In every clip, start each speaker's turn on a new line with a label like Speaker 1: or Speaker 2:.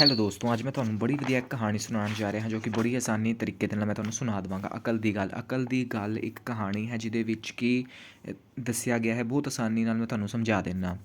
Speaker 1: Hello ਦੋਸਤੋ, ਅੱਜ ਮੈਂ ਤੁਹਾਨੂੰ ਬੜੀ ਵਧੀਆ ਕਹਾਣੀ ਸੁਣਾਉਣ ਜਾ ਰਿਹਾ ਹਾਂ, ਜੋ ਕਿ ਬੜੀ ਆਸਾਨੀ ਤਰੀਕੇ ਦੇ ਨਾਲ ਮੈਂ ਤੁਹਾਨੂੰ ਸੁਣਾ ਦੇਵਾਂਗਾ। ਅਕਲ ਦੀ ਗੱਲ, ਅਕਲ ਦੀ ਗੱਲ ਇੱਕ ਕਹਾਣੀ ਹੈ, ਜਿਹਦੇ ਵਿੱਚ ਕਿ ਦੱਸਿਆ ਗਿਆ ਹੈ, ਬਹੁਤ ਆਸਾਨੀ ਨਾਲ ਮੈਂ ਤੁਹਾਨੂੰ ਸਮਝਾ ਦਿੰਦਾ।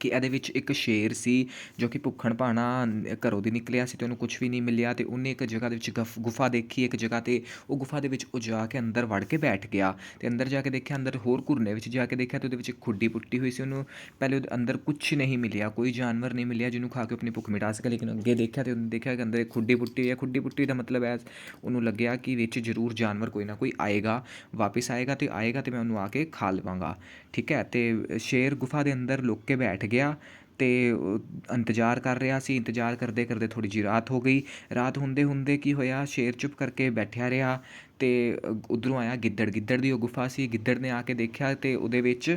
Speaker 1: ਕਿ ਇਹਦੇ ਵਿੱਚ ਇੱਕ ਸ਼ੇਰ ਸੀ ਜੋ ਕਿ ਭੁੱਖਣ ਭਾਣਾ ਘਰੋਂ ਦੀ ਨਿਕਲਿਆ ਸੀ ਤੇ ਉਹਨੂੰ ਕੁਝ ਵੀ ਨਹੀਂ ਮਿਲਿਆ ਤੇ ਉਹਨੇ ਇੱਕ ਜਗ੍ਹਾ ਦੇ ਵਿੱਚ ਗਫ- ਗੁਫਾ ਦੇਖੀ, ਇੱਕ ਜਗ੍ਹਾ ਤੇ ਉਹ ਗੁਫਾ ਦੇ ਵਿੱਚ ਉਹ ਜਾ ਕੇ ਅੰਦਰ ਵੜ ਕੇ ਬੈਠ ਗਿਆ ਤੇ ਅੰਦਰ ਜਾ ਕੇ ਦੇਖਿਆ ਅੰਦਰ ਹੋਰ ਘੁਰਨੇ ਵਿੱਚ ਜਾ ਕੇ ਦੇਖਿਆ ਤੇ ਉਹਦੇ ਵਿੱਚ ਇੱਕ ਖੁੱਡੀ ਪੁੱਟੀ ਹੋਈ ਸੀ ਉਹਨੂੰ ਪਹਿਲੇ ਉਹਦੇ ਅੰਦਰ ਕੁਝ ਨਹੀਂ ਮਿਲਿਆ, ਕੋਈ ਜਾਨਵਰ ਨਹੀਂ ਮਿਲਿਆ ਜਿਹਨੂੰ ਖਾ ਕੇ ਆਪਣੀ ਭੁੱਖ ਮਿਟਾ ਸਕੇ ਲੇਕਿਨ ਅੱਗੇ ਦੇਖਿਆ ਤੇ ਉਹਨੇ ਦੇਖਿਆ ਕਿ ਅੰਦਰ ਇੱਕ ਖੁੱਡੀ ਪੁੱਟੀ ਹੋਈ ਹੈ, ਖੁੱਡੀ ਪੁੱਟੀ ਦਾ ਮਤਲਬ ਹੈ ਉਹਨੂੰ ਲੱਗਿਆ ਕਿ ਵਿੱਚ ਜ਼ਰੂਰ ਜਾਨਵਰ ਕੋਈ ਨਾ ਕੋਈ ਆਏਗਾ, ਵਾਪਸ ਆਏਗਾ ਤੇ ਆਏਗਾ ਤੇ ਮੈਂ ਉਹਨੂੰ ਆ ਕੇ ਖਾ ਲਵਾਂਗਾ, ਠੀਕ ਹੈ? ਤੇ ਸ਼ੇਰ ਗੁਫਾ ਦੇ ਅੰਦਰ ਲੁੱਕ ਕੇ ਬੈਠ ਗਿਆ ਅਤੇ ਇੰਤਜ਼ਾਰ ਕਰ ਰਿਹਾ ਸੀ, ਇੰਤਜ਼ਾਰ ਕਰਦੇ ਕਰਦੇ ਥੋੜ੍ਹੀ ਜਿਹੀ ਰਾਤ ਹੋ ਗਈ। ਰਾਤ ਹੁੰਦੇ ਹੁੰਦੇ ਕੀ ਹੋਇਆ, ਸ਼ੇਰ ਚੁੱਪ ਕਰਕੇ ਬੈਠਿਆ ਰਿਹਾ ਅਤੇ ਉੱਧਰੋਂ ਆਇਆ ਗਿੱਦੜ ਗਿੱਦੜ ਦੀ ਉਹ ਗੁਫਾ ਸੀ। ਗਿੱਦੜ ਨੇ ਆ ਕੇ ਦੇਖਿਆ ਅਤੇ ਉਹਦੇ ਵਿੱਚ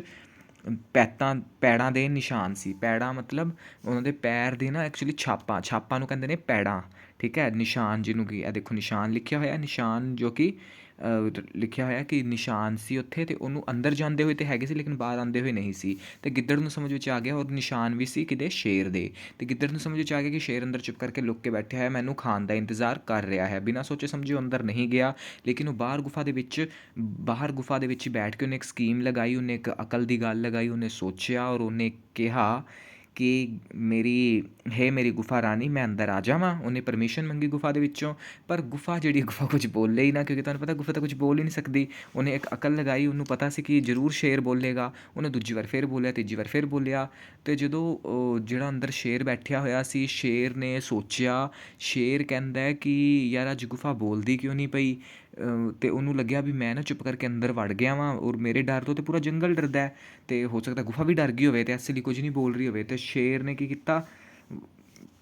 Speaker 1: ਪੈਤਾਂ, ਪੈੜਾਂ ਦੇ ਨਿਸ਼ਾਨ ਸੀ। ਪੈੜਾਂ ਮਤਲਬ ਉਹਨਾਂ ਦੇ ਪੈਰ ਦੀ ਨਾ ਐਕਚੁਅਲੀ ਛਾਪਾਂ ਛਾਪਾਂ ਨੂੰ ਕਹਿੰਦੇ ਨੇ ਪੈੜਾਂ, ਠੀਕ ਹੈ? ਨਿਸ਼ਾਨ ਜਿਹਨੂੰ ਕੀ, ਇਹ ਦੇਖੋ ਨਿਸ਼ਾਨ ਲਿਖਿਆ ਹੋਇਆ, ਨਿਸ਼ਾਨ ਜੋ ਕਿ ਲਿਖਿਆ ਹੋਇਆ ਕਿ ਨਿਸ਼ਾਨ ਸੀ ਉੱਥੇ ਤੇ ਉਹਨੂੰ ਅੰਦਰ ਜਾਂਦੇ ਹੋਏ ਤੇ ਹੈਗੇ ਸੀ ਲੇਕਿਨ ਬਾਹਰ ਆਉਂਦੇ ਹੋਏ ਨਹੀਂ ਸੀ। ਤੇ ਗਿੱਦੜ ਨੂੰ ਸਮਝ ਵਿੱਚ ਆ ਗਿਆ ਔਰ ਨਿਸ਼ਾਨ ਵੀ ਸੀ ਕਿਤੇ ਸ਼ੇਰ ਦੇ। ਤੇ ਗਿੱਦੜ ਨੂੰ ਸਮਝ ਵਿੱਚ ਆ ਗਿਆ ਕਿ ਸ਼ੇਰ ਅੰਦਰ ਚੁੱਪ ਕਰਕੇ ਲੁੱਕ ਕੇ ਬੈਠਿਆ ਹੈ, ਮੈਨੂੰ ਖਾਣ ਦਾ ਇੰਤਜ਼ਾਰ ਕਰ ਰਿਹਾ ਹੈ। ਬਿਨਾਂ ਸੋਚੇ ਸਮਝੇ ਉਹ ਅੰਦਰ ਨਹੀਂ ਗਿਆ, ਲੇਕਿਨ ਉਹ ਬਾਹਰ ਗੁਫਾ ਦੇ ਵਿੱਚ, ਬਾਹਰ ਗੁਫਾ ਦੇ ਵਿੱਚ ਬੈਠ ਕੇ ਉਹਨੇ ਇੱਕ ਸਕੀਮ ਲਗਾਈ, ਉਹਨੇ ਇੱਕ ਅਕਲ ਦੀ ਗੱਲ ਲਗਾਈ, ਉਹਨੇ ਸੋਚਿਆ ਔਰ ਉਹਨੇ ਕਿਹਾ ਕਿ ਮੇਰੀ, ਹੈ ਮੇਰੀ ਗੁਫਾ ਰਾਣੀ, ਮੈਂ ਅੰਦਰ ਆ ਜਾਵਾਂ। ਉਹਨੇ ਪਰਮਿਸ਼ਨ ਮੰਗੀ ਗੁਫਾ ਦੇ ਵਿੱਚੋਂ। ਪਰ ਗੁਫਾ ਜਿਹੜੀ, ਗੁਫਾ ਕੁਝ ਬੋਲੇ ਹੀ ਨਾ, ਕਿਉਂਕਿ ਤੁਹਾਨੂੰ ਪਤਾ ਗੁਫਾ ਤਾਂ ਕੁਝ ਬੋਲ ਹੀ ਨਹੀਂ ਸਕਦੀ। ਉਹਨੇ ਇੱਕ ਅਕਲ ਲਗਾਈ, ਉਹਨੂੰ ਪਤਾ ਸੀ ਕਿ ਜ਼ਰੂਰ ਸ਼ੇਰ ਬੋਲੇਗਾ। ਉਹਨੇ ਦੂਜੀ ਵਾਰ ਫਿਰ ਬੋਲਿਆ, ਤੀਜੀ ਵਾਰ ਫਿਰ ਬੋਲਿਆ। ਤੇ ਜਦੋਂ ਜਿਹੜਾ ਅੰਦਰ ਸ਼ੇਰ ਬੈਠਿਆ ਹੋਇਆ ਸੀ, ਸ਼ੇਰ ਨੇ ਸੋਚਿਆ, ਸ਼ੇਰ ਕਹਿੰਦਾ ਕਿ ਯਾਰ ਅੱਜ ਗੁਫਾ ਬੋਲਦੀ ਕਿਉਂ ਨਹੀਂ ਪਈ? ਅਤੇ ਉਹਨੂੰ ਲੱਗਿਆ ਵੀ ਮੈਂ ਨਾ ਚੁੱਪ ਕਰਕੇ ਅੰਦਰ ਵੜ ਗਿਆ ਵਾਂ ਔਰ ਮੇਰੇ ਡਰ ਤੋਂ ਤਾਂ ਪੂਰਾ ਜੰਗਲ ਡਰਦਾ ਅਤੇ ਹੋ ਸਕਦਾ ਗੁਫਾ ਵੀ ਡਰ ਗਈ ਹੋਵੇ ਅਤੇ ਇਸ ਲਈ ਕੁਝ ਨਹੀਂ ਬੋਲ ਰਹੀ ਹੋਵੇ। ਅਤੇ ਸ਼ੇਰ ਨੇ ਕੀ ਕੀਤਾ?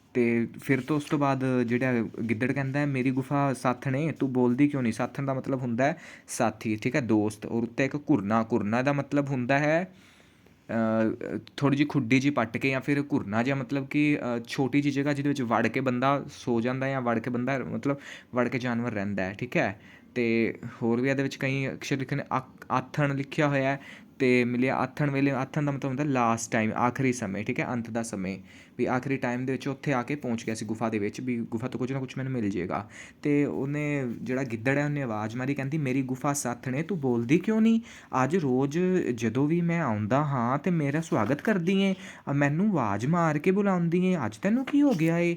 Speaker 1: ਅਤੇ ਫਿਰ ਤੋਂ ਉਸ ਤੋਂ ਬਾਅਦ ਜਿਹੜਾ ਗਿੱਦੜ ਕਹਿੰਦਾ ਮੇਰੀ ਗੁਫਾ ਸਾਥ ਨੇ, ਤੂੰ ਬੋਲਦੀ ਕਿਉਂ ਨਹੀਂ? ਸਾਥਣ ਦਾ ਮਤਲਬ ਹੁੰਦਾ ਸਾਥੀ, ਠੀਕ ਹੈ, ਦੋਸਤ ਔਰ ਉੱਤੇ ਇੱਕ ਘੁਰਨਾ ਘੁਰਨਾ ਦਾ ਮਤਲਬ ਹੁੰਦਾ ਹੈ ਥੋੜ੍ਹੀ ਜਿਹੀ ਖੁੱਡੀ ਜਿਹੀ ਪੱਟ ਕੇ ਜਾਂ ਫਿਰ ਘੁਰਨਾ ਜਿਹਾ, ਮਤਲਬ ਕਿ ਛੋਟੀ ਜਿਹੀ ਜਗ੍ਹਾ ਜਿਹਦੇ ਵਿੱਚ ਵੜ ਕੇ ਬੰਦਾ ਸੋ ਜਾਂਦਾ ਜਾਂ ਵੜ ਕੇ ਬੰਦਾ, ਮਤਲਬ ਵੜ ਕੇ ਜਾਨਵਰ ਰਹਿੰਦਾ ਠੀਕ ਹੈ? ਅਤੇ ਹੋਰ ਵੀ ਇਹਦੇ ਵਿੱਚ ਕਈ ਅਕਸ਼ਰ ਲਿਖੇ ਨੇ ਆਕ- ਆਥਣ ਲਿਖਿਆ ਹੋਇਆ ਤੇ ਮਿਲਿਆ ਆਥਣ ਵੇਲੇ, ਆਥਣ ਦਾ ਮਤਲਬ ਹੁੰਦਾ ਲਾਸਟ ਟਾਈਮ ਆਖਰੀ ਸਮੇਂ, ਠੀਕ ਹੈ, ਅੰਤ ਦਾ ਸਮੇਂ, ਵੀ ਆਖਰੀ ਟਾਈਮ ਦੇ ਵਿੱਚ ਉੱਥੇ ਆ ਕੇ ਪਹੁੰਚ ਗਿਆ ਸੀ ਗੁਫਾ ਦੇ ਵਿੱਚ, ਵੀ ਗੁਫਾ ਤੋਂ ਕੁਝ ਨਾ ਕੁਝ ਮੈਨੂੰ ਮਿਲ ਜੇਗਾ ਤੇ ਉਹਨੇ ਜਿਹੜਾ ਗਿੱਦੜ ਹੈ, ਉਹਨੇ ਆਵਾਜ਼ ਮਾਰੀ, ਕਹਿੰਦੀ, ਮੇਰੀ ਗੁਫਾ ਸਾਥਣੇ ਤੂੰ ਬੋਲਦੀ ਕਿਉਂ ਨਹੀਂ? ਅੱਜ ਰੋਜ਼ ਜਦੋਂ ਵੀ ਮੈਂ ਆਉਂਦਾ ਹਾਂ ਤੇ ਮੇਰਾ ਸਵਾਗਤ ਕਰਦੀ ਏ ਮੈਨੂੰ ਆਵਾਜ਼ ਮਾਰ ਕੇ ਬੁਲਾਉਂਦੀ ਏ, ਅੱਜ ਤੈਨੂੰ ਕੀ ਹੋ ਗਿਆ ਏ?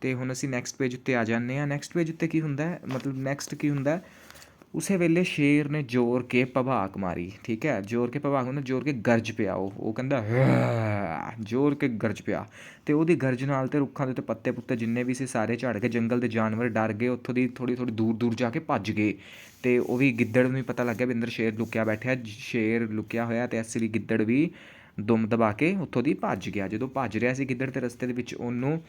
Speaker 1: ਤੇ ਹੁਣ ਅਸੀਂ ਨੈਕਸਟ ਪੇਜ ਉੱਤੇ ਆ ਜਾਂਦੇ ਹਾਂ ਨੈਕਸਟ ਪੇਜ ਉੱਤੇ ਕੀ ਹੁੰਦਾ ਮਤਲਬ ਨੈਕਸਟ ਕੀ ਹੁੰਦਾ ਉਸੇ ਵੇਲੇ ਸ਼ੇਰ ਨੇ ਜ਼ੋਰ ਕੇ ਭਵਾਕ ਮਾਰੀ, ਠੀਕ ਹੈ? ਜ਼ੋਰ ਕੇ ਭਵਾਕ ਉਹਨੇ ਜ਼ੋਰ ਕੇ ਗਰਜ ਪਿਆ ਉਹ ਉਹ ਕਹਿੰਦਾ ਜ਼ੋਰ ਕੇ ਗਰਜ ਪਿਆ ਤੇ ਉਹਦੀ ਗਰਜ ਨਾਲ ਤੇ ਰੁੱਖਾਂ ਦੇ ਉੱਤੇ ਪੱਤੇ ਪੁੱਤੇ ਜਿੰਨੇ ਵੀ ਸੀ ਸਾਰੇ ਝੜ ਕੇ ਜੰਗਲ ਦੇ ਜਾਨਵਰ ਡਰ ਗਏ, ਉੱਥੋਂ ਦੀ ਥੋੜੀ ਥੋੜੀ ਦੂਰ ਦੂਰ ਜਾ ਕੇ ਭੱਜ ਗਏ ਤੇ ਉਹ ਵੀ ਗਿੱਦੜ ਨੂੰ ਵੀ ਪਤਾ ਲੱਗਿਆ ਵੀ ਅੰਦਰ ਸ਼ੇਰ ਲੁਕਿਆ ਬੈਠਿਆ ਸ਼ੇਰ ਲੁਕਿਆ ਹੋਇਆ ਤੇ ਇਸ ਲਈ ਗਿੱਦੜ ਵੀ ਦੁਮ ਦਬਾ ਕੇ ਉੱਥੋਂ ਦੀ ਭੱਜ ਗਿਆ। ਜਦੋਂ ਭੱਜ ਰਿਹਾ ਸੀ ਗਿੱਦੜ ਤੇ ਰਸਤੇ ਦੇ ਵਿੱਚ ਉਹਨੂੰ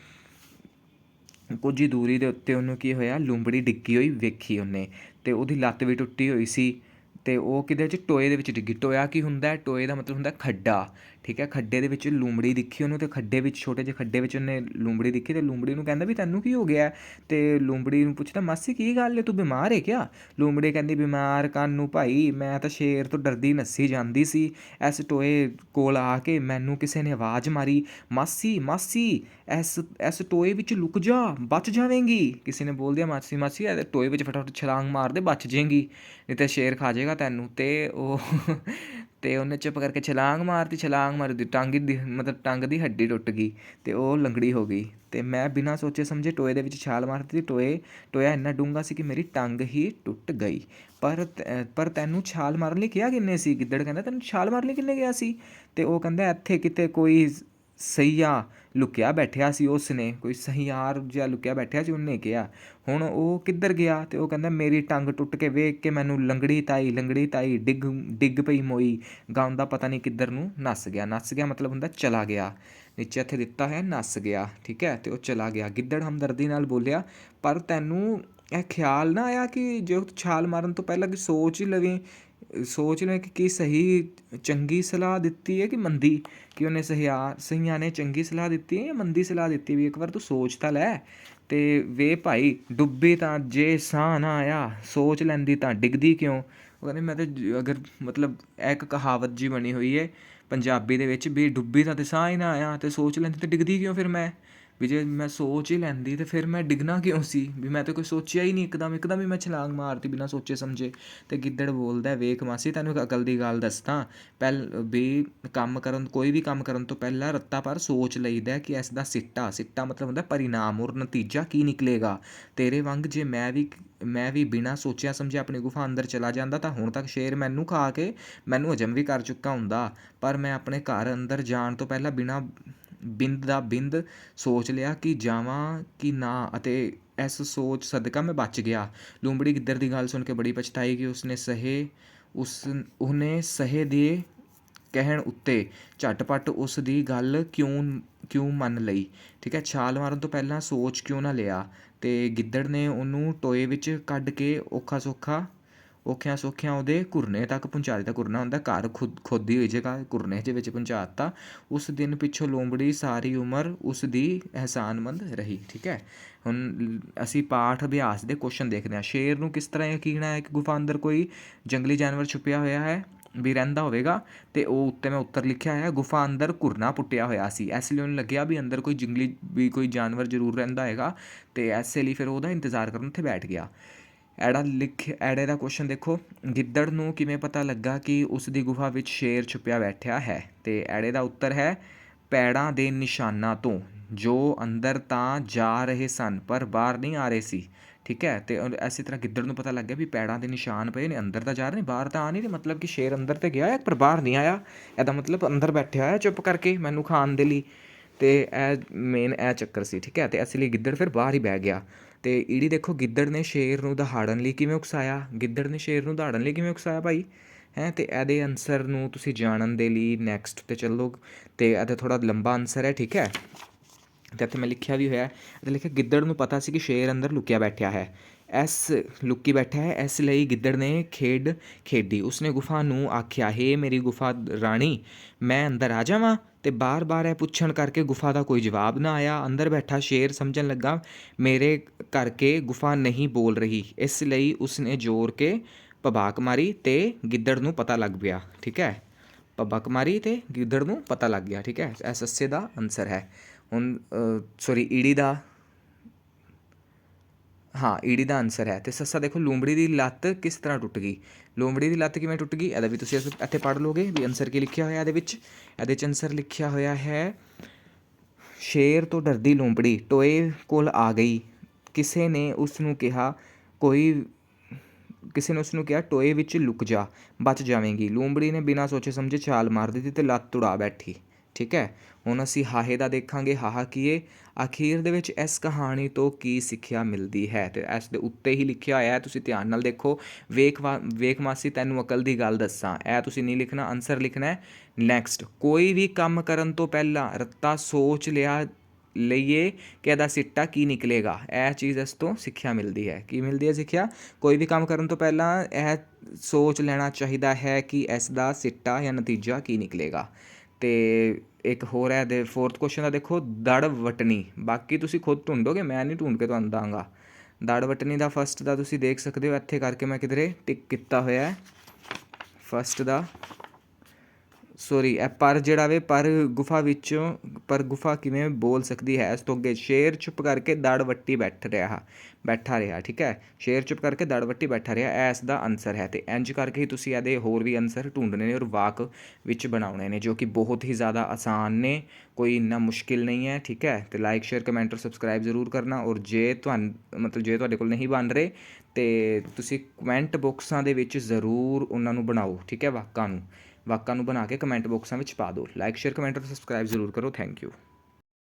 Speaker 1: ਕੁਝ ਹੀ ਦੂਰੀ ਦੇ ਉੱਤੇ ਉਹਨੂੰ ਕੀ ਹੋਇਆ, ਲੂੰਬੜੀ ਡਿੱਗੀ ਹੋਈ ਵੇਖੀ ਉਹਨੇ ਅਤੇ ਉਹਦੀ ਲੱਤ ਵੀ ਟੁੱਟੀ ਹੋਈ ਸੀ ਅਤੇ ਉਹ ਕਿਹਦੇ ਚ ਟੋਏ ਦੇ ਵਿੱਚ ਡਿੱਗੀ। ਟੋਇਆ ਕੀ ਹੁੰਦਾ ਟੋਏ ਦਾ ਮਤਲਬ ਹੁੰਦਾ ਖੱਡਾ। ਠੀਕ ਹੈ, ਖੱਡੇ ਦੇ ਵਿੱਚ ਲੂੰਬੜੀ ਦਿਖੀ ਉਹਨੂੰ ਤੇ ਖੱਡੇ ਵਿੱਚ, ਛੋਟੇ ਜਿਹੇ ਖੱਡੇ ਵਿੱਚ ਉਹਨੇ ਲੂੰਬੜੀ ਦਿਖੀ ਤੇ ਲੂੰਬੜੀ ਨੂੰ ਕਹਿੰਦਾ ਵੀ ਤੈਨੂੰ ਕੀ ਹੋ ਗਿਆ? ਹੈ? ਤੇ ਲੂੰਬੜੀ ਨੂੰ ਪੁੱਛਦਾ, ਮਾਸੀ ਕੀ ਗੱਲ ਹੈ ਤੂੰ ਬਿਮਾਰ ਹੈ ਕਿਆ? ਲੂੰਬੜੀ ਕਹਿੰਦੀ, ਬਿਮਾਰ ਕਾਨੂੰ ਭਾਈ, ਮੈਂ ਤਾਂ ਸ਼ੇਰ ਤੋਂ ਡਰਦੀ ਨੱਸੀ ਜਾਂਦੀ ਸੀ। ਇਸ ਟੋਏ ਕੋਲ ਆ ਕੇ ਮੈਨੂੰ ਕਿਸੇ ਨੇ ਆਵਾਜ਼ ਮਾਰੀ, ਮਾਸੀ ਮਾਸੀ, ਇਸ ਇਸ ਟੋਏ ਵਿੱਚ ਲੁਕ ਜਾ, ਬਚ ਜਾਵੇਂਗੀ। ਕਿਸੇ ਨੇ ਬੋਲ ਦਿਆ ਮਾਸੀ ਮਾਸੀ ਇਹ ਟੋਏ ਵਿੱਚ ਫਟਾਫਟ ਛਲਾਂਗ ਮਾਰ ਦੇ ਬਚ ਜਾਏਂਗੀ ਨਹੀਂ ਤੇ ਸ਼ੇਰ ਖਾ ਜਾਏਗਾ ਤੈਨੂੰ ਤੇ ਉਹ ਅਤੇ ਉਹਨੇ ਚੁੱਪ ਕਰਕੇ ਛਲਾਂਗ ਮਾਰਤੀ, ਛਲਾਂਗ ਮਾਰੀ ਦੀ ਟੰਗ ਦੀ, ਮਤਲਬ ਟੰਗ ਦੀ ਹੱਡੀ ਟੁੱਟ ਗਈ ਅਤੇ ਉਹ ਲੰਗੜੀ ਹੋ ਗਈ ਅਤੇ ਮੈਂ ਬਿਨਾਂ ਸੋਚੇ ਸਮਝੇ ਟੋਏ ਦੇ ਵਿੱਚ ਛਾਲ ਮਾਰਤੀ ਟੋਏ, ਟੋਇਆ ਇੰਨਾ ਡੂੰਘਾ ਸੀ ਕਿ ਮੇਰੀ ਟੰਗ ਹੀ ਟੁੱਟ ਗਈ। ਪਰ ਤੈ- ਪਰ ਤੈਨੂੰ ਛਾਲ ਮਾਰਨ ਲਈ ਕਿਹਾ ਕਿੰਨੇ ਸੀ? ਗਿੱਦੜ ਕਹਿੰਦਾ, ਤੈਨੂੰ ਛਾਲ ਮਾਰਨ ਲਈ ਕਿੰਨੇ ਗਿਆ ਸੀ? ਅਤੇ ਉਹ ਕਹਿੰਦਾ, ਇੱਥੇ ਕਿਤੇ ਕੋਈ ਸਈਆ ਲੁਕਿਆ ਬੈਠਿਆ ਸੀ ਉਸ ਨੇ ਕੋਈ ਸਹੀਆਰ ਜਿਹਾ ਲੁਕਿਆ ਬੈਠਿਆ ਸੀ ਉਹਨੇ ਕਿਹਾ। ਹੁਣ ਉਹ ਕਿੱਧਰ ਗਿਆ ਤੇ ਉਹ ਕਹਿੰਦਾ, ਮੇਰੀ ਟੰਗ ਟੁੱਟ ਕੇ ਵੇਖ ਕੇ ਮੈਨੂੰ ਲੰਗੜੀ ਤਾਈ ਲੰਗੜੀ ਤਾਈ, ਡਿੱਗ ਡਿੱਗ ਪਈ ਮੋਈ। ਗਾਉਂਦਾ ਪਤਾ ਨਹੀਂ ਕਿੱਧਰ ਨੂੰ ਨੱਸ ਗਿਆ। ਨੱਸ ਗਿਆ ਮਤਲਬ ਹੁੰਦਾ ਚਲਾ ਗਿਆ। ਨੀਚੇ ਇੱਥੇ ਦਿੱਤਾ ਹੈ ਨੱਸ ਗਿਆ, ਠੀਕ ਹੈ, ਤੇ ਉਹ ਚਲਾ ਗਿਆ। ਗਿੱਦੜ ਹਮਦਰਦੀ ਨਾਲ ਬੋਲਿਆ, ਪਰ ਤੈਨੂੰ ਇਹ ਖਿਆਲ ਨਾ ਆਇਆ ਕਿ ਜੇ ਤੂੰ ਛਾਲ ਮਾਰਨ ਤੋਂ ਪਹਿਲਾਂ ਕਿ ਸੋਚ ਹੀ ਲਵੇਂ ਸੋਚ ਲੈ ਕਿ ਕੀ ਸਹੀ, ਚੰਗੀ ਸਲਾਹ ਦਿੱਤੀ ਹੈ ਕਿ ਮੰਦੀ? ਕਿ ਉਹਨੇ ਸਹੀਆ, ਸਹੀਆਂ ਨੇ ਚੰਗੀ ਸਲਾਹ ਦਿੱਤੀ ਹੈ ਜਾਂ ਮੰਦੀ ਸਲਾਹ ਦਿੱਤੀ ਵੀ ਇੱਕ ਵਾਰ ਤੂੰ ਸੋਚ ਤਾਂ ਲੈ। ਤੇ ਵੇ ਭਾਈ, ਡੁੱਬੀ ਤਾਂ ਜੇ ਸਾਹ ਨਾ ਆਇਆ, ਸੋਚ ਲੈਂਦੀ ਤਾਂ ਡਿੱਗਦੀ ਕਿਉਂ? ਉਹ ਕਹਿੰਦੇ, ਮੈਂ ਤਾਂ ਅਗਰ ਮਤਲਬ ਇਹ ਇੱਕ ਕਹਾਵਤ ਜੀ ਬਣੀ ਹੋਈ ਹੈ, ਪੰਜਾਬੀ ਦੇ ਵਿੱਚ ਵੀ ਡੁੱਬੀ ਤਾਂ ਤੇ ਸਾਹ ਹੀ ਨਾ ਆਇਆ ਤੇ ਸੋਚ ਲੈਂਦੀ ਤਾਂ ਡਿੱਗਦੀ ਕਿਉਂ ਫਿਰ ਮੈਂ? ਵੀ ਜੇ ਮੈਂ ਸੋਚ ਹੀ ਲੈਂਦੀ ਤਾਂ ਫਿਰ ਮੈਂ ਡਿੱਗਣਾ ਕਿਉਂ ਸੀ? ਵੀ ਮੈਂ ਤਾਂ ਕੋਈ ਸੋਚਿਆ ਹੀ ਨਹੀਂ ਇੱਕਦਮ ਇੱਕਦਮ ਹੀ ਮੈਂ ਛਲਾਂਗ ਮਾਰਤੀ ਬਿਨਾਂ ਸੋਚੇ ਸਮਝੇ। ਤੇ ਗਿੱਦੜ ਬੋਲਦਾ, ਵੇਖ ਮਾਸੀ, ਤੈਨੂੰ ਇੱਕ ਅਕਲ ਦੀ ਗੱਲ ਦੱਸਦਾ। ਪਹਿਲ, ਵੀ ਕੰਮ ਕਰਨ, ਕੋਈ ਵੀ ਕੰਮ ਕਰਨ ਤੋਂ ਪਹਿਲਾਂ ਰੱਤਾ ਪਰ ਸੋਚ ਲਈਦਾ ਕਿ ਇਸ ਦਾ ਸਿੱਟਾ ਸਿੱਟਾ ਮਤਲਬ ਹੁੰਦਾ ਪਰਿਣਾਮ ਔਰ ਨਤੀਜਾ ਕੀ ਨਿਕਲੇਗਾ। ਤੇਰੇ ਵਾਂਗ ਜੇ ਮੈਂ ਵੀ ਮੈਂ ਵੀ ਬਿਨਾਂ ਸੋਚਿਆ ਸਮਝਿਆ ਆਪਣੀ ਗੁਫਾ ਅੰਦਰ ਚਲਾ ਜਾਂਦਾ ਤਾਂ ਹੁਣ ਤੱਕ ਸ਼ੇਰ ਮੈਨੂੰ ਖਾ ਕੇ ਮੈਨੂੰ ਹਜਮ ਵੀ ਕਰ ਚੁੱਕਾ ਹੁੰਦਾ। ਪਰ ਮੈਂ ਆਪਣੇ ਘਰ ਅੰਦਰ ਜਾਣ ਤੋਂ ਪਹਿਲਾਂ ਬਿਨਾਂ ਬਿੰਦ ਦਾ ਬਿੰਦ ਸੋਚ ਲਿਆ ਕਿ ਜਾਵਾਂ ਕਿ ਨਾ ਅਤੇ ਇਸ ਸੋਚ ਸਦਕਾ ਮੈਂ ਬਚ ਗਿਆ। ਲੂੰਬੜੀ ਗਿੱਦੜ ਦੀ ਗੱਲ ਸੁਣ ਕੇ ਬੜੀ ਪਛਤਾਈ ਕਿ ਉਸਨੇ ਸਹੇ, ਉਸ, ਉਹਨੇ ਸਹੇ ਦੇ ਕਹਿਣ ਉੱਤੇ ਝਟਪਟ ਉਸ ਦੀ ਗੱਲ ਕਿਉਂ ਕਿਉਂ ਮੰਨ ਲਈ? ਠੀਕ ਹੈ, ਛਾਲ ਮਾਰਨ ਤੋਂ ਪਹਿਲਾਂ ਸੋਚ ਕਿਉਂ ਨਾ ਲਿਆ? ਤੇ ਗਿੱਦੜ ਨੇ ਉਹਨੂੰ ਟੋਏ ਵਿੱਚ ਕੱਢ ਕੇ ਔਖਾ ਸੌਖਾ ਔਖਿਆਂ ਸੌਖਿਆਂ ਉਹਦੇ ਘੁਰਨੇ ਤੱਕ ਪਹੁੰਚਾ ਦਿੱਤਾ ਘੁਰਨਾ ਹੁੰਦਾ, ਘਰ ਖੁਦ, ਖੋਦੀ ਹੋਈ ਜਗ੍ਹਾ ਘੁਰਨੇ ਦੇ ਵਿੱਚ ਪਹੁੰਚਾ ਦਿੱਤਾ ਉਸ ਦਿਨ ਪਿੱਛੋਂ ਲੋਂਬੜੀ ਸਾਰੀ ਉਮਰ ਉਸ ਦੀ ਅਹਿਸਾਨਮੰਦ ਰਹੀ, ਠੀਕ ਹੈ? ਹੁਣ ਅਸੀਂ ਪਾਠ ਅਭਿਆਸ ਦੇ ਕੁਐਸਚਨ ਦੇਖਦੇ ਹਾਂ। ਸ਼ੇਰ ਨੂੰ ਕਿਸ ਤਰ੍ਹਾਂ ਯਕੀਨ ਹੈ ਕਿ ਗੁਫਾ ਅੰਦਰ ਕੋਈ ਜੰਗਲੀ ਜਾਨਵਰ ਛੁਪਿਆ ਹੋਇਆ ਹੈ? ਵੀ ਰਹਿੰਦਾ ਹੋਵੇਗਾ? ਤੇ ਉਹ ਉੱਤੇ ਮੈਂ ਉੱਤਰ ਲਿਖਿਆ ਹੈ, ਗੁਫਾ ਅੰਦਰ ਘੁਰਨਾ ਪੁੱਟਿਆ ਹੋਇਆ ਸੀ। ਇਸ ਲਈ ਉਹਨੂੰ ਲੱਗਿਆ ਵੀ ਅੰਦਰ ਕੋਈ ਜੰਗਲੀ, ਵੀ ਕੋਈ ਜਾਨਵਰ ਜ਼ਰੂਰ ਰਹਿੰਦਾ ਹੈਗਾ, ਤੇ ਐਸੇ ਲਈ ਫਿਰ ਉਹਦਾ ਇੰਤਜ਼ਾਰ ਕਰਨ ਉੱਥੇ ਬੈਠ ਗਿਆ। ਐੜਾ ਲਿਖ, ਐੜੇ ਦਾ ਕੁਐਸਚਨ ਦੇਖੋ, ਗਿੱਦੜ ਨੂੰ ਕਿਵੇਂ ਪਤਾ ਲੱਗਾ ਕਿ ਉਸ ਦੀ ਗੁਫਾ ਵਿੱਚ ਸ਼ੇਰ ਛੁਪਿਆ ਬੈਠਿਆ ਹੈ? ਤੇ ਐੜੇ ਦਾ ਉੱਤਰ ਹੈ, ਪੈੜਾਂ ਦੇ ਨਿਸ਼ਾਨਾਂ ਤੋਂ। ਜੋ ਅੰਦਰ ਤਾਂ ਜਾ ਰਹੇ ਸਨ, ਪਰ ਬਾਹਰ ਨਹੀਂ ਆ ਰਹੇ ਸੀ। ਠੀਕ ਹੈ? ਤੇ ਉਹ ਇਸੇ ਤਰ੍ਹਾਂ ਗਿੱਦੜ ਨੂੰ ਪਤਾ ਲੱਗਿਆ ਵੀ ਪੈੜਾਂ ਦੇ ਨਿਸ਼ਾਨ ਪਏ ਨੇ, ਅੰਦਰ ਤਾਂ ਜਾ ਰਹੇ ਨੇ, ਬਾਹਰ ਤਾਂ ਆ ਨਹੀਂ ਰਹੇ। ਮਤਲਬ ਕਿ ਸ਼ੇਰ ਅੰਦਰ ਤੇ ਗਿਆ ਹੈ, ਪਰ ਬਾਹਰ ਨਹੀਂ ਆਇਆ। ਇਹਦਾ ਮਤਲਬ ਅੰਦਰ ਬੈਠਿਆ ਹੋਇਆ ਚੁੱਪ ਕਰਕੇ ਮੈਨੂੰ ਖਾਣ ਦੇ ਲਈ। ਤੇ ਇਹ ਮੇਨ ਇਹ ਚੱਕਰ ਸੀ, ਠੀਕ ਹੈ? ਤੇ ਇਸ ਲਈ ਗਿੱਦੜ ਫਿਰ ਬਾਹਰ ਹੀ ਬਹਿ ਗਿਆ। ਅਤੇ ਈੜੀ ਦੇਖੋ ਗਿੱਦੜ ਨੇ ਸ਼ੇਰ ਨੂੰ ਦਹਾੜਨ ਲਈ ਕਿਵੇਂ ਉਕਸਾਇਆ? ਗਿੱਦੜ ਨੇ ਸ਼ੇਰ ਨੂੰ ਦਹਾੜਨ ਲਈ ਕਿਵੇਂ ਉਕਸਾਇਆ ਭਾਈ? ਹੈਂ ਅਤੇ ਇਹਦੇ ਆਨਸਰ ਨੂੰ ਤੁਸੀਂ ਜਾਣਨ ਦੇ ਲਈ ਨੈਕਸਟ ਤੇ ਚੱਲੋ। ਅਤੇ ਇਹਦਾ ਥੋੜ੍ਹਾ ਲੰਬਾ ਆਨਸਰ ਹੈ, ਠੀਕ ਹੈ? ਅਤੇ ਇੱਥੇ ਮੈਂ ਲਿਖਿਆ ਵੀ ਹੋਇਆ ਅਤੇ ਲਿਖਿਆ, ਗਿੱਦੜ ਨੂੰ ਪਤਾ ਸੀ ਕਿ ਸ਼ੇਰ ਅੰਦਰ ਲੁਕਿਆ ਬੈਠਿਆ ਹੈ। ਐਸ ਲੁਕੀ ਬੈਠਾ ਹੈ ਇਸ ਲਈ ਗਿੱਦੜ ਨੇ ਖੇਡ ਖੇਡੀ। ਉਸਨੇ ਗੁਫਾ ਨੂੰ ਆਖਿਆ, ਹੇ ਮੇਰੀ ਗੁਫਾ ਰਾਣੀ, ਮੈਂ ਅੰਦਰ ਆ ਜਾਵਾਂ? ਤੇ ਬਾਰ-ਬਾਰ ਇਹ ਪੁੱਛਣ ਕਰਕੇ ਗੁਫਾ ਦਾ ਕੋਈ ਜਵਾਬ ਨਾ ਆਇਆ। ਅੰਦਰ ਬੈਠਾ ਸ਼ੇਰ ਸਮਝਣ ਲੱਗਾ, ਮੇਰੇ ਕਰਕੇ ਗੁਫਾ ਨਹੀਂ ਬੋਲ ਰਹੀ। ਇਸ ਲਈ ਉਸਨੇ ਜ਼ੋਰ ਕੇ ਭਬਾਕ ਮਾਰੀ ਤੇ ਗਿੱਦੜ ਨੂੰ ਪਤਾ ਲੱਗ ਪਿਆ। ਠੀਕ ਹੈ? ਭਬਕ ਮਾਰੀ ਤੇ ਗਿੱਦੜ ਨੂੰ ਪਤਾ ਲੱਗ ਗਿਆ। ਠੀਕ ਹੈ? ਇਹ ਸੱਸੇ ਦਾ ਆਨਸਰ ਹੈ। ਹੁਣ ਸੌਰੀ ਈੜੀ ਦਾ ਹਾਂ, ਈੜੀ ਦਾ ਆਨਸਰ ਹੈ। ਤੇ ਸੱਸਾ ਦੇਖੋ, ਲੂੰਬੜੀ ਦੀ ਲੱਤ ਕਿਸ ਤਰ੍ਹਾਂ ਟੁੱਟ ਗਈ? ਲੂੰਬੜੀ ਦੀ ਲੱਤ ਕਿਵੇਂ ਟੁੱਟ ਗਈ? ਇਹਦਾ ਵੀ ਤੁਸੀਂ ਇਸ- ਇੱਥੇ ਪੜ੍ਹ ਲੋਗੇ ਵੀ ਆਨਸਰ ਕੀ ਲਿਖਿਆ ਹੋਇਆ ਇਹਦੇ ਵਿੱਚ। ਇਹਦੇ ਚ ਆਨਸਰ ਲਿਖਿਆ ਹੋਇਆ ਹੈ, ਸ਼ੇਰ ਤੋਂ ਡਰਦੀ ਲੂੰਬੜੀ, ਟੋਏ ਕੋਲ ਆ ਗਈ। ਕਿਸੇ ਨੇ ਉਸ ਨੂੰ ਕਿਹਾ, ਕੋਈ, ਕਿਸੇ ਨੇ ਉਸ ਨੂੰ ਕਿਹਾ, ਟੋਏ ਵਿੱਚ ਲੁਕ ਜਾ, ਬਚ ਜਾਵੇਂਗੀ। ਲੂੰਬੜੀ ਨੇ ਬਿਨਾਂ ਸੋਚੇ ਸਮਝੇ ਛਾਲ ਮਾਰ ਦਿੱਤੀ ਤੇ ਲੱਤ ਤੁੜਾ ਬੈਠੀ। ਠੀਕ ਹੈ? ਹੁਣ ਅਸੀਂ ਹਾਹੇ ਦਾ ਦੇਖਾਂਗੇ, ਹਾਹਾ ਕੀਏ ਅਖੀਰ ਦੇ ਵਿੱਚ ਇਸ ਕਹਾਣੀ ਤੋਂ ਕੀ ਸਿੱਖਿਆ ਮਿਲਦੀ ਹੈ? ਤੇ ਇਸ ਦੇ ਉੱਤੇ ਹੀ ਲਿਖਿਆ ਹੋਇਆ ਹੈ, ਤੁਸੀਂ ਧਿਆਨ ਨਾਲ ਦੇਖੋ। ਵੇਖ ਵਾ- ਵੇਖ ਮਾਸੀ, ਤੈਨੂੰ ਅਕਲ ਦੀ ਗੱਲ ਦੱਸਾਂ। ਇਹ ਤੁਸੀਂ ਨਹੀਂ ਲਿਖਣਾ ਆਨਸਰ ਲਿਖਣਾ ਹੈ। ਨੈਕਸਟ ਕੋਈ ਵੀ ਕੰਮ ਕਰਨ ਤੋਂ ਪਹਿਲਾਂ ਰੱਤਾ ਸੋਚ ਲਿਆ, ਲਈਏ ਕਿ ਇਹਦਾ ਸਿੱਟਾ ਕੀ ਨਿਕਲੇਗਾ। ਇਹ ਚੀਜ਼ ਇਸ ਤੋਂ ਸਿੱਖਿਆ ਮਿਲਦੀ ਹੈ। ਕੀ ਮਿਲਦੀ ਹੈ ਸਿੱਖਿਆ? ਕੋਈ ਵੀ ਕੰਮ ਕਰਨ ਤੋਂ ਪਹਿਲਾਂ ਇਹ ਸੋਚ ਲੈਣਾ ਚਾਹੀਦਾ ਹੈ ਕਿ ਇਸ ਦਾ ਸਿੱਟਾ ਜਾਂ ਨਤੀਜਾ ਕੀ ਨਿਕਲੇਗਾ। ਅਤੇ ਇੱਕ ਹੋਰ ਹੈ, ਦੇ ਫੋਰਥ ਕੁਐਸਚਨ ਦਾ ਦੇਖੋ, ਦੜ ਵਟਣੀ। ਬਾਕੀ ਤੁਸੀਂ ਖੁਦ ਢੂੰਡੋਗੇ, ਮੈਂ ਨਹੀਂ ਢੂੰਡ ਕੇ ਤੁਹਾਨੂੰ ਦਾਂਗਾ। ਦੜ ਵਟਣੀ ਦਾ ਫਸਟ ਦਾ ਤੁਸੀਂ ਦੇਖ ਸਕਦੇ ਹੋ, ਇੱਥੇ ਕਰਕੇ ਮੈਂ ਕਿਧਰੇ ਟਿਕ ਕੀਤਾ ਹੋਇਆ ਹੈ। ਫਸਟ ਦਾ ਸੋਰੀ ਇਹ ਪਰ ਜਿਹੜਾ ਵੇ, ਪਰ ਗੁਫਾ ਵਿੱਚੋਂ, ਪਰ ਗੁਫਾ ਕਿਵੇਂ ਬੋਲ ਸਕਦੀ ਹੈ? ਇਸ ਤੋਂ ਅੱਗੇ ਸ਼ੇਰ ਚੁੱਪ ਕਰਕੇ ਦੜ ਵੱਟੀ ਬੈਠ ਰਿਹਾ ਬੈਠਾ ਰਿਹਾ, ਠੀਕ ਹੈ? ਸ਼ੇਰ ਚੁੱਪ ਕਰਕੇ ਦੜ ਵੱਟੀ ਬੈਠਾ ਰਿਹਾ, ਇਹ ਇਸ ਦਾ ਆਨਸਰ ਹੈ ਤੇ ਇੰਜ ਕਰਕੇ ਹੀ ਤੁਸੀਂ ਇਹਦੇ ਹੋਰ ਵੀ ਆਨਸਰ ਢੂੰਡਣੇ ਨੇ ਔਰ ਵਾਕ ਵਿੱਚ ਬਣਾਉਣੇ ਨੇ, ਜੋ ਕਿ ਬਹੁਤ ਹੀ ਜ਼ਿਆਦਾ ਆਸਾਨ ਨੇ, ਕੋਈ ਇੰਨਾ ਮੁਸ਼ਕਿਲ ਨਹੀਂ ਹੈ, ਠੀਕ ਹੈ? ਤੇ ਲਾਈਕ ਸ਼ੇਅਰ ਕਮੈਂਟ ਔਰ ਸਬਸਕ੍ਰਾਈਬ ਜ਼ਰੂਰ ਕਰਨਾ ਔਰ ਜੇ ਤੁਹਾਨੂੰ, ਮਤਲਬ ਜੇ ਤੁਹਾਡੇ ਕੋਲ ਨਹੀਂ ਬਣ ਰਹੇ, ਤੇ ਤੁਸੀਂ ਕਮੈਂਟ ਬਾਕਸਾਂ ਦੇ ਵਿੱਚ ਜ਼ਰੂਰ ਉਹਨਾਂ ਨੂੰ ਬਣਾਓ, ਠੀਕ ਹੈ? ਵਾਕਾਂ ਨੂੰ। ਵਾਕਾਂ ਨੂੰ ਬਣਾ ਕੇ ਕਮੈਂਟ ਬਾਕਸਾਂ ਵਿੱਚ ਪਾ ਦਿਓ। ਲਾਈਕ ਸ਼ੇਅਰ ਕਮੈਂਟ ਔਰ ਸਬਸਕ੍ਰਾਈਬ ਜ਼ਰੂਰ ਕਰੋ। Thank you